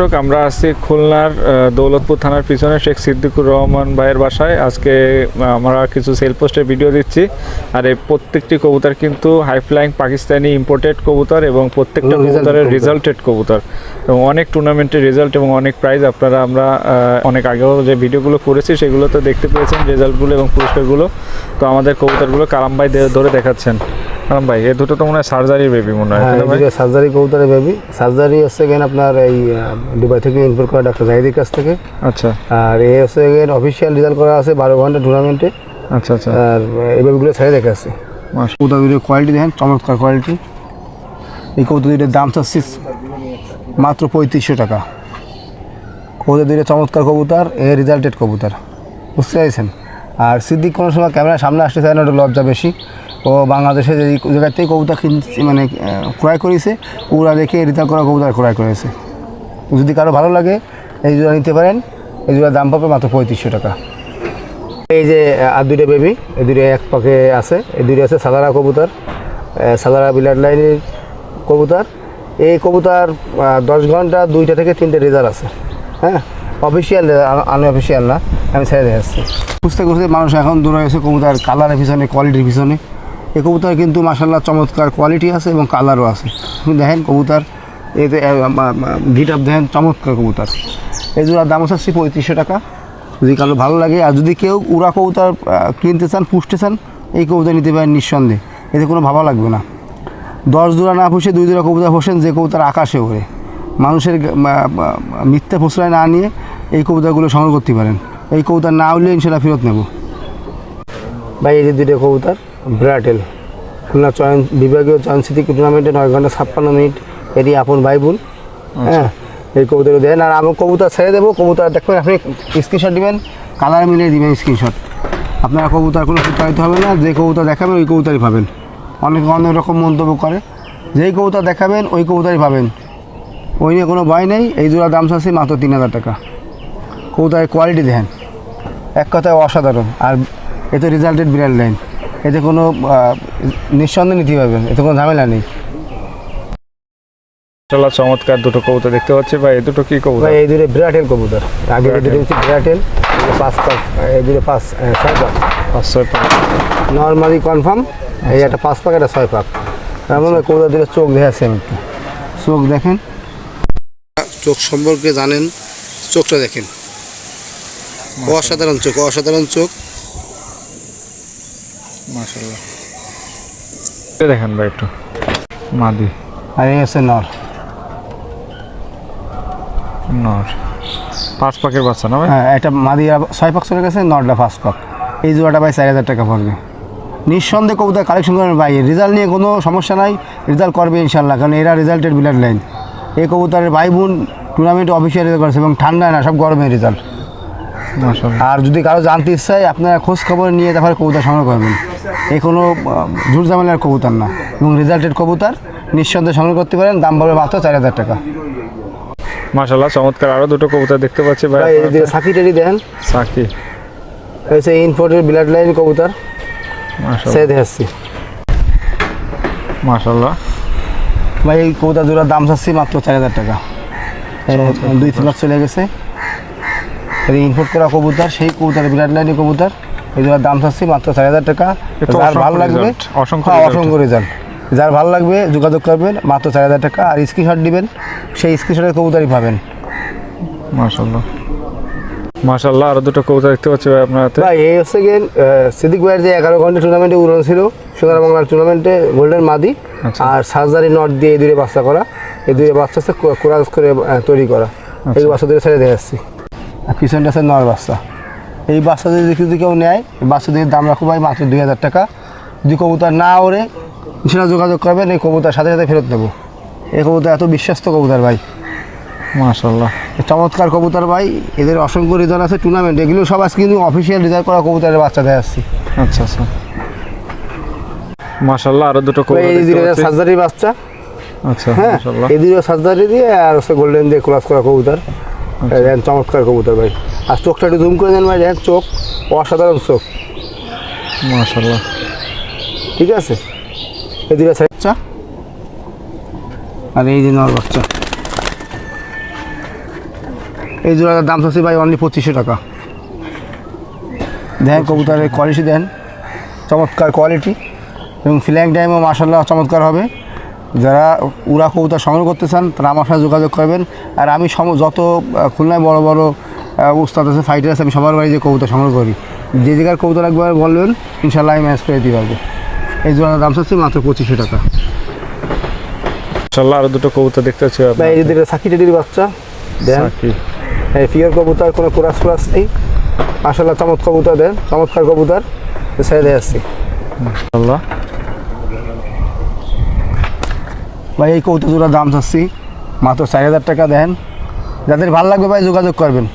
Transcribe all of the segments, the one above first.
দর্শক আমরা আছি খুলনার দৌলতপুর থানার পিছনে শেখ সিদ্দিকুর রহমান ভাইয়ের বাসায়। আজকে আমরা কিছু সেল পোস্টের ভিডিও দিচ্ছি। আর এই প্রত্যেকটি কবুতর কিন্তু হাই ফ্লাইং পাকিস্তানি ইম্পোর্টেড কবুতর এবং প্রত্যেকটা কবুতরের রেজাল্টেড কবুতর। এবং অনেক টুর্নামেন্টের রেজাল্ট এবং অনেক প্রাইজ আপনারা আমরা অনেক আগেও যে ভিডিওগুলো করেছি সেগুলো তো দেখতে পেয়েছেন রেজাল্টগুলো এবং পুরস্কারগুলো। তো আমাদের কবুতরগুলো কালাম ভাই ধরে দেখাচ্ছেন। কালাম ভাই এ দুটো তো মনে হয় সার্জারির বেবি মনে হয় হ্যাঁ সার্জারি কবুতরের বেবি সার্জারি হচ্ছে গেন আপনার এই দুবাই থেকে ইনপোর্ট করা ডাক্তার জাহিদের কাছ থেকে। আচ্ছা। আর এ হচ্ছে গেন অফিসিয়াল রেজাল্ট করা আছে বারো ঘণ্টা টুর্নামেন্টে আচ্ছা আচ্ছা। আর এই বেবিগুলো ছেড়ে দেখে আছে। মাস- কোয়ালিটি দেখেন চমৎকার কোয়ালিটি এই কবুতর দুটোর দাম চাচ্ছি মাত্র পঁয়ত্রিশশো টাকা। কবুতর দুটো চমৎকার কবুতর এ রেজাল্টেড কবুতর। বুঝতে চাইছেন আর সিদ্দিক কোনো সময় ক্যামেরার সামনে আসতে চায় না ওটা লজ্জা বেশি। ও বাংলাদেশে যে জায়গার থেকে কবুতর কিনছে মানে ক্রয় করেছে, ওরা দেখে রিজাল্ট করা কবুতর ক্রয় করেছে। যদি কারও ভালো লাগে, এই জোড়া নিতে পারেন, এই জোড়ার দাম পাবে মাত্র পঁয়ত্রিশশো টাকা। এই যে আর দুইটা বেবি এই দুটো এক পাকে আছে, এই দুটো আছে সাদারা কবুতর সাদারা বিলাট লাইনের কবুতর। এই কবুতর দশ ঘণ্টা দুইটা থেকে তিনটে রেজাল্ট আছে। হ্যাঁ? অফিসিয়াল আনঅফিসিয়াল না, আমি ছেড়ে দিয়ে আসছি খুঁজতে খুঁজতে মানুষ এখন দৌড়ে গেছে কবুতর কালারের পিছনে কোয়ালিটির পিছনে। এই কবুতর কিন্তু মাসাল্লাহ চমৎকার কোয়ালিটি আছে এবং কালারও আছে। আপনি দেখেন কবুতর এতে গিট আপ দেখেন, চমৎকার কবুতর। এই জোড়ার দাম হচ্ছে পঁয়ত্রিশশো টাকা। যদি কারও ভালো লাগে, আর যদি কেউ উড়া কবুতর কিনতে চান, পুষতে চান, এই কবুতর নিতে পারেন নিঃসন্দেহে। এতে কোনো ভাবা লাগবে না। দশ জোড়া না পুষে দুই জোড়া কবুতর পোষেন, যে কবুতর আকাশে ওড়ে। মানুষের মিথ্যা প্রশ্রয় না নিয়ে এই কবুতরগুলো সংগ্রহ করতে পারেন। এই কবুতর না উঠলে ইনশাল্লাহ ফেরত নেব। ভাই, এই যে দুটো কবুতর ব্রাটেল খুলনা চয়ন বিভাগীয় চয়ন স্মৃতি টুর্নামেন্টে নয় ঘণ্টা ছাপ্পান্ন মিনিট এটি আপন বাইবুল হ্যাঁ এই কবুতর দেন। আর আমি কবুতর ছেড়ে দেবো। কবুতর দেখবেন আপনি স্ক্রিনশট দিবেন। কালার মিলিয়ে দিবেন স্ক্রিনশট আপনারা কবুতর কোনো প্রতারিত হবে না। যে কবুতর দেখাবেন ওই কবুতরই পাবেন। অনেক অনেক রকম মন্তব্য করে। যেই কবুতর দেখাবেন ওই কবুতরই পাবেন। ওই নিয়ে কোনো ভয় নেই। এই জোড়া দাম চাচ্ছি মাত্র তিন হাজার টাকা। কবুতরের কোয়ালিটি দেখেন। এক কথায় অসাধারণ। আর এতে রেজাল্টেড বিরাট লাইন এতে কোনো নিঃসন্দেহে নিতে পারবেন এতে কোনো ঝামেলা নেই। মাশাআল্লাহ চমৎকার দুটো কবুতর দেখতে পাচ্ছি। ভাই এই দুটো কি কবুতর? এই দুটো বিরাটেল কবুতর। আগে দুটো হচ্ছে বিরাটেল পাঁচ পাক এই দুটো পাঁচ ছয় পাক পাঁচ ছয় পাঁচ। নর্মালি কনফার্ম এই একটা পাঁচ পাক একটা ছয় পাক। এমন কবুতর দুটো চোখ দেখাচ্ছে আমি একটু চোখ দেখেন। চোখ সম্পর্কে জানেন চোখটা দেখেন। অসাধারণ চোখ অসাধারণ চোখ। মাশাআল্লাহ। এই দেখেন ভাই একটু। মাদি। আর এই হচ্ছে নর। নর। পাঁচ পাকের বাচ্চা না ভাই? হ্যাঁ একটা মাদি ছয় পাক চলে গেছে নটটা পাঁচ পাক। এই জোড়াটা ভাই চার হাজার টাকা পড়বে। নিঃসন্দেহে কবুতর কালেকশন করেন ভাই। রেজাল্ট নিয়ে কোনো সমস্যা নাই রেজাল্ট করবে ইনশাল্লাহ কারণ এরা রেজাল্টের বিলাট লাইন এই কবুতরের ভাই বোন টুর্নামেন্ট অফিসিয়াল রেজাল্ট করেছে এবং ঠান্ডা না সব গরমের রেজাল্ট আর যদি কারও জানতে ইচ্ছা হয় আপনারা খোঁজ খবর নিয়ে তারপরে কবুতর সংগ্রহ করবেন। এই কোনো ঝুট ঝামেলার কবুতর না এবং রেজাল্টেড কবুতর নিঃসন্দেহে সংগ্রহ করতে পারেন দাম পড়বে মাত্র চার হাজার টাকা। মাশাআল্লাহ চমৎকার। আরও দুটো কবুতর দেখতে পাচ্ছি ভাই ভাই এই সাকি টেরি দেন সাকি হচ্ছে ইনফোর্টের বিলাট লাইন কবুতর। সে দেখাচ্ছি মাশাআল্লাহ। ভাই এই কবুতর জোড়ার দাম চাচ্ছি মাত্র চার হাজার টাকা। দুই তিন লাখ চলে গেছে। ইনফোর্ট করা কবুতর সেই কবুতর বিরাট লাইনি কবুতর। জোড়ার দাম চাচ্ছি মাত্র চার হাজার টাকা। যার ভালো লাগবে অসংখ্য হ্যাঁ, অসংখ্য রেজাল্ট যার ভালো লাগবে যোগাযোগ করবেন মাত্র চার হাজার টাকা। আর স্ক্রিনশট দিবেন সেই স্ক্রিনশটের কবুতরই পাবেন। মাশাআল্লাহ। মাশাআল্লাহ আরও দুটো কবুতর দেখতে পাচ্ছি ভাই আপনার হাতে। ভাই এই হচ্ছে গিয়ে সিদ্দিক ভাইয়ের যে এগারো ঘণ্টা টুর্নামেন্টে উড়ান ছিল সোনার বাংলার টুর্নামেন্টে গোল্ডেন মাদি আচ্ছা। আর সার্জারি নট দিয়ে এই দুটো বাচ্চা করা। এই দুটো বাচ্চা হচ্ছে কোরাস করে তৈরি করা। এই বাচ্চা দুটো ছেড়ে দিয়ে আসছি আর পিছনটা আছে নয় বাচ্চা। এই বাচ্চা যদি যদি কেউ নেয় এই বাচ্চাদের দাম রাখো ভাই মাত্র দুই হাজার টাকা। যদি কবুতর না ওড়ে সেটা যোগাযোগ করবেন এই কবুতর সাথে সাথে ফেরত নেব এই কবুতর এত বিশ্বাস্ত কবুতর ভাই। মাশাআল্লাহ। এই চমৎকার কবুতর ভাই এদের অসংখ্য রেজাল্ট আছে টুর্নামেন্ট এগুলো সব আজকে কিন্তু অফিসিয়াল রেজাল্ট করা কবুতরের বাচ্চা দেয় আসছি আচ্ছা আচ্ছা। মাশাআল্লাহ আরও দুটো কবুতর সার্জারি বাচ্চা। আচ্ছা হ্যাঁ এদিকে সার্জারি দিয়ে আর হচ্ছে গোল্ডেন দিয়ে ক্লাস করা কবুতর। এই চমৎকার কবুতর ভাই। আর চোখটা একটু জুম করে দেন ভাই দেখেন চোখ অসাধারণ চোখ। মাশাআল্লাহ। ঠিক আছে? এই দুটো বাচ্চা আর এই যে নর বাচ্চা। এই জোড়াটার দাম চাচ্ছি ভাই অনলি পঁচিশশো টাকা। দেখেন কবুতরের কোয়ালিটি দেন চমৎকার কোয়ালিটি এবং ফ্ল্যাং টাইমও মাসাল্লাহ চমৎকার হবে। যারা উড়া কবুতর সংগ্রহ করতে চান তারা আমার সাথে যোগাযোগ করবেন। আর আমি সম যত খুলনায় বড় বড় উস্তাদ আছে ফাইটার আছে আমি সবার বাড়ি যে কবুতর সংগ্রহ করি। যে জায়গার কবুতর একবার বলবেন ইনশাল্লাহ আমি ম্যাচ করে দিতে পারব। এই জোড়াটার দাম চাচ্ছি মাত্র পঁচিশশো টাকা। মাশাআল্লাহ আরও দুটো কবুতর দেখতে পাচ্ছি এই যে সাকি টেডির বাচ্চা দেন। সাকি। এই ফিয়ার কবুতর কোনো কুরাস কুরাস নেই। মাসাল্লাহ চমৎকার কবুতর দেন। চমৎকার কবুতর। ছেড়ে দিয়ে আসছি। মাশাআল্লাহ ভাই এই কৌতো জোড়ার দাম চাচ্ছি মাত্র চার হাজার টাকা দেন। যাদের ভালো লাগবে ভাই যোগাযোগ করবেন।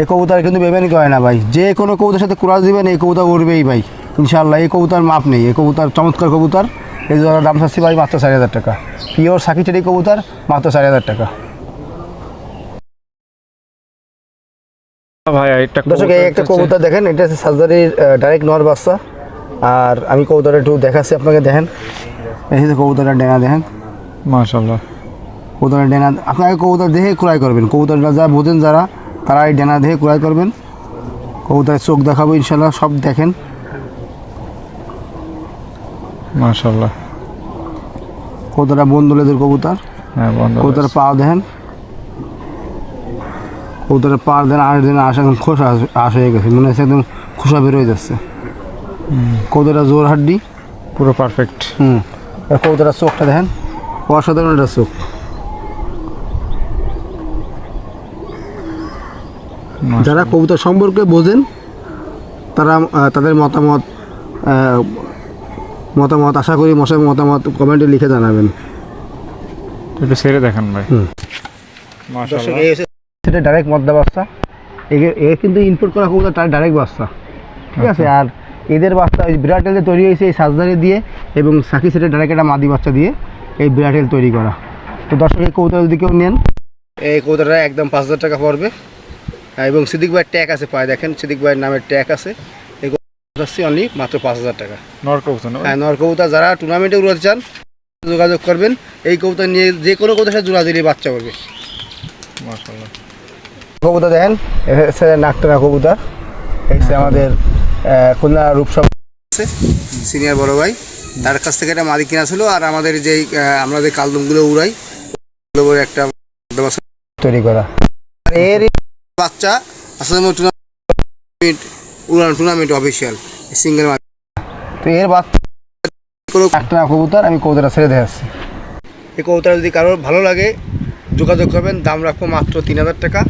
এই কবুতর কিন্তু বেমানি করে না ভাই। যে কোনো কবুতার সাথে কুরাস দিবেন এই কবুতর উঠবেই ভাই। ইনশাল্লাহ এই কবুতর মাপ নেই। এই কবুতর চমৎকার কবুতর। এই জোড়ার দাম চাচ্ছি ভাই মাত্র চার হাজার টাকা। পিওর সাকিটেরি কবুতর মাত্র চার হাজার টাকা। ভাই একটা দর্শক এই একটা কবুতর দেখেন এটা হচ্ছে সার্জারির ডাইরেক্ট নর বাচ্চা। আর আমি কবুতর একটু দেখাচ্ছি আপনাকে দেখেন। এই যে কবুতরের ডেনা দেখেন। মাশাআল্লাহ। কবুতরের ডেনা আপনাকে কবুতর দেখে ক্রয় করবেন। কবুতরটা যা বোঝেন যারা তারা এই ডেনা দেখে ক্রয় করবেন। কবুতরের চোখ দেখাবো ইনশাল্লাহ সব দেখেন। মাশাআল্লাহ। কবুতরটা বন্ধুলেদের কবুতর। হ্যাঁ পা দেখেন। কবুতরের পা দেন আর দিন আসা একদম খোসা আশ হয়ে গেছে মনে হচ্ছে একদম খোসা বেরোয় যাচ্ছে। কবুতরটা জোর হাড্ডি। পুরো পারফেক্ট হুম। আর চোখটা দেখেন অসাধারণ একটা চোখ। যারা কবুতর সম্পর্কে বোঝেন তারা তাদের মতামত মতামত আশা করি মশাই মতামত কমেন্টে লিখে জানাবেন। একটু ছেড়ে দেখান ভাই। সেটা ডাইরেক্ট মদ্দা বাচ্চা। একে এ কিন্তু ইনপুট করা কবুতর তার ডাইরেক্ট বাচ্চা। ঠিক আছে? আর এদের বাচ্চা ওই বিরাট বিরাটেল তৈরি হয়েছে এই সার্জারি দিয়ে এবং সাকি সেটা ডাইরেক্ট একটা মাদি বাচ্চা দিয়ে এই বিরাটেল তৈরি করা। তো দর্শক এই কবুতর যদি কেউ নেন। এই কবুতরটা একদম পাঁচ হাজার টাকা পড়বে। এবং সিদ্দিক ভাইয়ের ট্যাগ আছে পায়ে দেখেন সিদ্দিক ভাইয়ের নামের ট্যাগ আছে। অনলি মাত্র পাঁচ হাজার টাকা। হ্যাঁ নর কবুতর যারা টুর্নামেন্টে উড়াতে চান যোগাযোগ করবেন। এই কবুতর নিয়ে যে কোনো কবুতর সাথে জোড়া দিলে বাচ্চা করবে। কবুতর দেখেন নাকটানা কবুতর। এই আমাদের খুলনা রূপসব সিনিয়র বড় ভাই তার কাছ থেকে একটা মাদি কিনা ছিল আর আমাদের যেই আমরা যে কালদমগুলো উড়াই একটা তৈরি করা। এর বাচ্চা আসলে tournament Udaan tournament official single তো এর বাচ্চা একটা কবুতর আমি কবুতরটা ছেড়ে দিয়ে আসছি। এই কবুতর যদি কারোর ভালো লাগে যোগাযোগ করবেন দাম রাখব মাত্র তিন হাজার টাকা।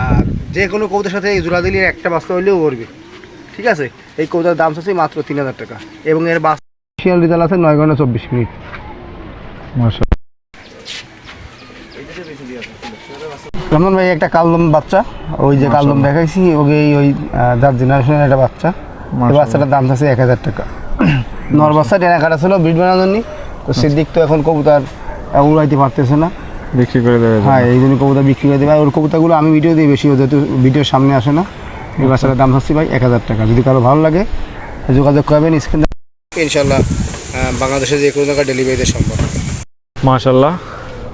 আর যে কোনো কবুতর সাথে এই জোড়া দিলে একটা বাচ্চা হইলেও করবে। ঠিক আছে? এই কবুতরের দাম আছে মাত্র তিন হাজার টাকা। এবং এর অফিসিয়াল রেজাল্ট আছে নয় ঘণ্টা চব্বিশ মিনিট। মাশাআল্লাহ। রমন ভাই একটা কালদম বাচ্চা। ওই যে কালদম দেখাইছি ওকে ওই যার জেনারেশনের একটা বাচ্চা। এই বাচ্চাটার দাম আছে এক হাজার টাকা। নর বাচ্চা ডেনা কাটা ছিল ব্রিড বানানোর জন্য তো সিদ্দিক তো এখন কবুতর উড়াইতে পারতেছে না। বিক্রি করে দেবে। হ্যাঁ এই জন্য কবুতর বিক্রি করে দেবে। আর ওর কবুতরগুলো আমি ভিডিও দিই বেশি যেহেতু ভিডিওর সামনে আসে না এই বাচ্চাটার দাম হচ্ছে ভাই এক হাজার টাকা। যদি কারও ভালো লাগে যোগাযোগ করবেন স্ক্রিন ইনশাল্লাহ বাংলাদেশে যে কোনো জায়গায় ডেলিভারি দেওয়া সম্ভব। মাশাআল্লাহ।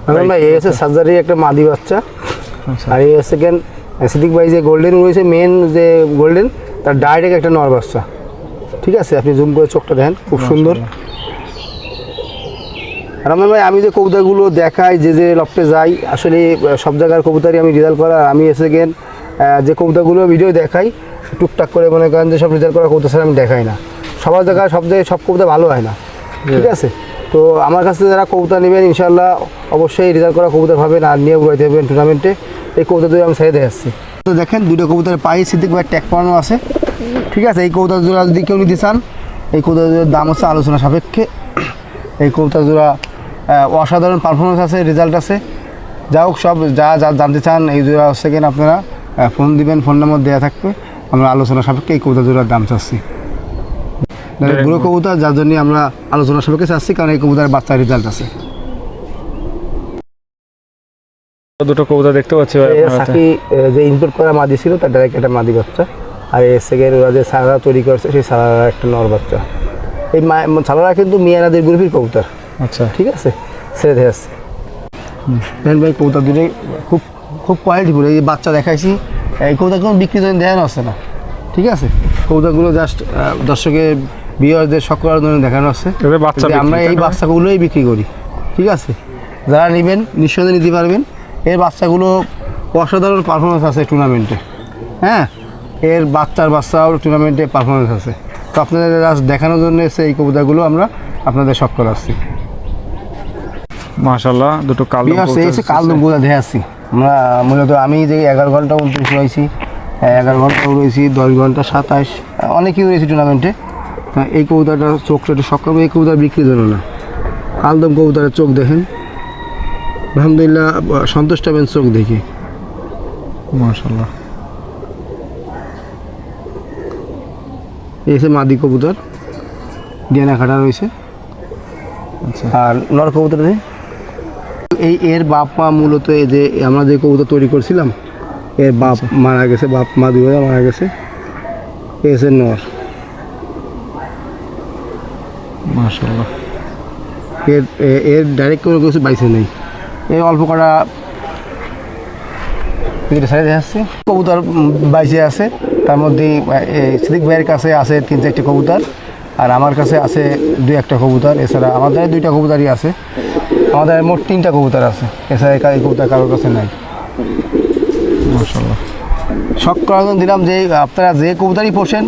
এখন ভাই এই হচ্ছে সার্জারি একটা মাদি বাচ্চা। আচ্ছা আর এই সেকেন্ড সিদ্দিক ভাই যে গোল্ডেন রয়েছে মেন যে গোল্ডেন তার ডাইরেক্ট একটা নর বাচ্চা। ঠিক আছে? আপনি জুম করে চোখটা দেখেন খুব সুন্দর। রহমান ভাই আমি যে কবুতরগুলো দেখাই যে যে লফটে যাই আসলে সব জায়গার কবুতরই আমি রেজাল্ট করা। আমি এসে গেন যে কবুতরগুলো ভিডিও দেখাই টুকটাক করে মনে করেন যে সব রেজাল্ট করা কবুতর ছাড়া আমি দেখাই না। সবার জায়গায় সব জায়গায় সব কবুতর ভালো হয় না। ঠিক আছে? তো আমার কাছে যারা কবুতর নেবেন ইনশাল্লাহ অবশ্যই রেজাল্ট করা কবুতর পাবেন আর নিয়ে উড়াইতে পারবেন টুর্নামেন্টে এই কবুতর দিয়ে আমি দিয়ে আসছি তো দেখেন দুটো কবুতরের পায়ে সিদ্দিক ভাই ট্যাগ পানো আছে। ঠিক আছে, এই কবুতর জোড়া যদি কেউ নিতে চান, এই কবুতর জোড়ার দাম হচ্ছে আলোচনা সাপেক্ষে। এই কবুতর জোড়া অসাধারণ পারফরমেন্স আছে রেজাল্ট আছে। যা হোক, সব যা যা জানতে চান, এই জোড়া কিনা আপনারা ফোন দিবেন ফোন নম্বর দেওয়া থাকবে। আমরা আলোচনা সাপেক্ষে এই কবুতর জোড়ার দাম চাচ্ছি। বুড়ো কবুতর যার জন্য আমরা আলোচনা সাপেক্ষে চাচ্ছি কারণ এই কবুতরের বাচ্চার রেজাল্ট আছে। দুটো কবুতর দেখতে পাচ্ছি ভাই এই আপনার সাকি যে ইনপুট করা মাদি ছিল তার ডাইরেক্ট একটা মাদি বাচ্চা। আর এর সেকেন্ড ওরা যে সারারা তৈরি করছে সেই সারারা একটা নর বাচ্চা। এই সারারা কিন্তু মিয়ানাদের গ্রুপের কবুতর। আচ্ছা। ঠিক আছে? ছেড়ে দিয়ে আসছে। ভাই কবুতর দুটোই খুব খুব খুব কোয়ালিটিফুল এই বাচ্চা দেখাইছি এই কৌতাগুলো বিক্রি জন্য দেখানো আছে না। ঠিক আছে? কৌতাগুলো জাস্ট দর্শকের বিয়ারদের করার জন্য দেখানো আছে। আমরা এই বাচ্চাগুলোই বিক্রি করি ঠিক আছে? যারা নেবেন নিঃসন্দেহে নিতে পারবেন। এর বাচ্চাগুলো অসাধারণ পারফরমেন্স আছে টুর্নামেন্টে হ্যাঁ? এর বাচ্চার বাচ্চাও টুর্নামেন্টে পারফরমেন্স আছে। তো আপনাদের জাস্ট দেখানোর জন্য এসে এই কবিতাগুলো আমরা আপনাদের শখ করাচ্ছি মাশাল্লাহ দুটো কালো এসে কাল দুপুরে দেখে আসছি। আমরা মূলত আমি যে এগারো ঘণ্টা উনত্রিশ রয়েছি এগারো ঘণ্টা রয়েছি দশ ঘণ্টা সাতাশ অনেকেই রয়েছি টুর্নামেন্টে তা এই কবুতরটা চোখটা একটু সকাল এই কবুতর বিক্রি জন্য না। আলদম কবুতরের চোখ দেখেন। আলহামদুলিল্লাহ সন্তুষ্ট হবেন চোখ দেখে। মাশাল্লাহ এসে মাদি কবুতর। ডিএনএ খাটা রয়েছে। আচ্ছা। আর নর কবুতর এই এর বাপ মা মূলত এই যে আমরা যে কবুতর তৈরি করছিলাম এর বাপ মারা গেছে বাপ মা দুই মারা গেছে। এসে নর। মাশাল্লাহ এর এর ডাইরেক্ট কোনো কিছু বাইসে নেই। এই অল্প কটা সাইড আসছে কবুতর বাইসে আছে তার মধ্যে সিদ্দিক ভাইয়ের কাছে আছে তিন চারটে কবুতর আর আমার কাছে আছে দুই একটা কবুতর। এছাড়া আমাদের দুইটা কবুতরই আছে। আমাদের মোট তিনটা কবুতর আছে। এছাড়া এই কবুতর কারোর কাছে নাই। মাশাল্লাহ শখ করার জন্য দিলাম যে আপনারা যে কবুতরই পোষেন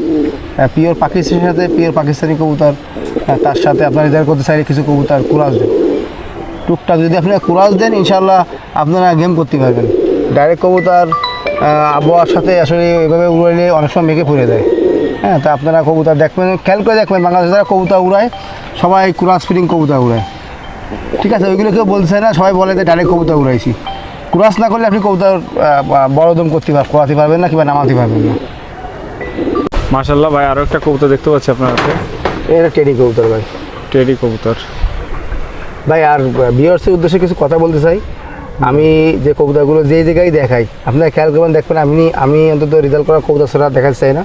পিওর পাকিস্তানের সাথে পিওর পাকিস্তানি কবুতর তার সাথে আপনার রেজাল্ট করতে চাইলে কিছু কবুতর কুরাস দেন। টুকটাক যদি আপনারা কুরাস দেন ইনশাল্লাহ আপনারা গেম করতে পারবেন। ডাইরেক্ট কবুতর আবহাওয়ার সাথে আসলে এভাবে উড়াইলে অনেক সময় মেঘে পড়ে যায়। হ্যাঁ তা আপনারা কবুতর দেখবেন খেয়াল করে দেখবেন বাংলাদেশে যারা কবুতর উড়ায় সবাই কুরাস ফিডিং কবুতর উড়ায়। ঠিক আছে ওইগুলো কেউ বলছে না সবাই বলে যে ডাইরেক্ট কবুতর উড়াইছি। ক্রাস না করলে আপনি কবুতর আহ, বড় দম করতে পার করাতে পারবেন না কিংবা নামাতে পারবেন না। মাশাল্লাহ ভাই আরও একটা কবুতর দেখতে পাচ্ছি আপনার হাতে। এটা টেডি কবুতর ভাই। টেডি কবুতর। ভাই আর বিয়ার্সের উদ্দেশ্যে কিছু কথা বলতে চাই। আমি যে কবুতরগুলো যে জায়গায় দেখাই আপনারা খেয়াল করবেন দেখবেন আমি আমি অন্তত রেজাল্ট করা কবুতর ছাড়া দেখাতে চাই না।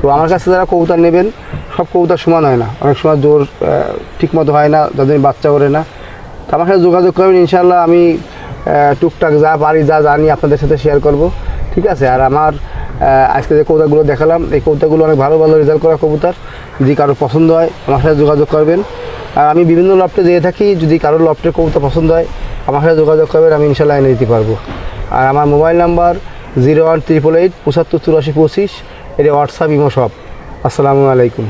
তো আমার কাছে যারা কবুতর নেবেন সব কবুতর সমান হয় না। অনেক সময় জোর ঠিক মতো হয় না যাদের বাচ্চা করে না। তো আমার সাথে যোগাযোগ করবেন ইনশাল্লাহ আমি টুকটাক যা পারি যা জানি আপনাদের সাথে শেয়ার করব। ঠিক আছে? আর আমার আজকে যে কবুতরগুলো দেখালাম এই কবুতরগুলো অনেক ভালো ভালো রেজাল্ট করা কবুতর। যদি কারও পছন্দ হয়, আমার সাথে যোগাযোগ করবেন। আর আমি বিভিন্ন লফটে দিয়ে থাকি, যদি কারও লফটের কবুতর পছন্দ হয়, আমার সাথে যোগাযোগ করবেন, আমি ইনশাল্লাহ এনে দিতে পারব। আর আমার mobile number zero one triple eight পঁচাত্তর চুরাশি পঁচিশ, এটা হোয়াটসঅ্যাপ ইমো সব। আসসালামু আলাইকুম।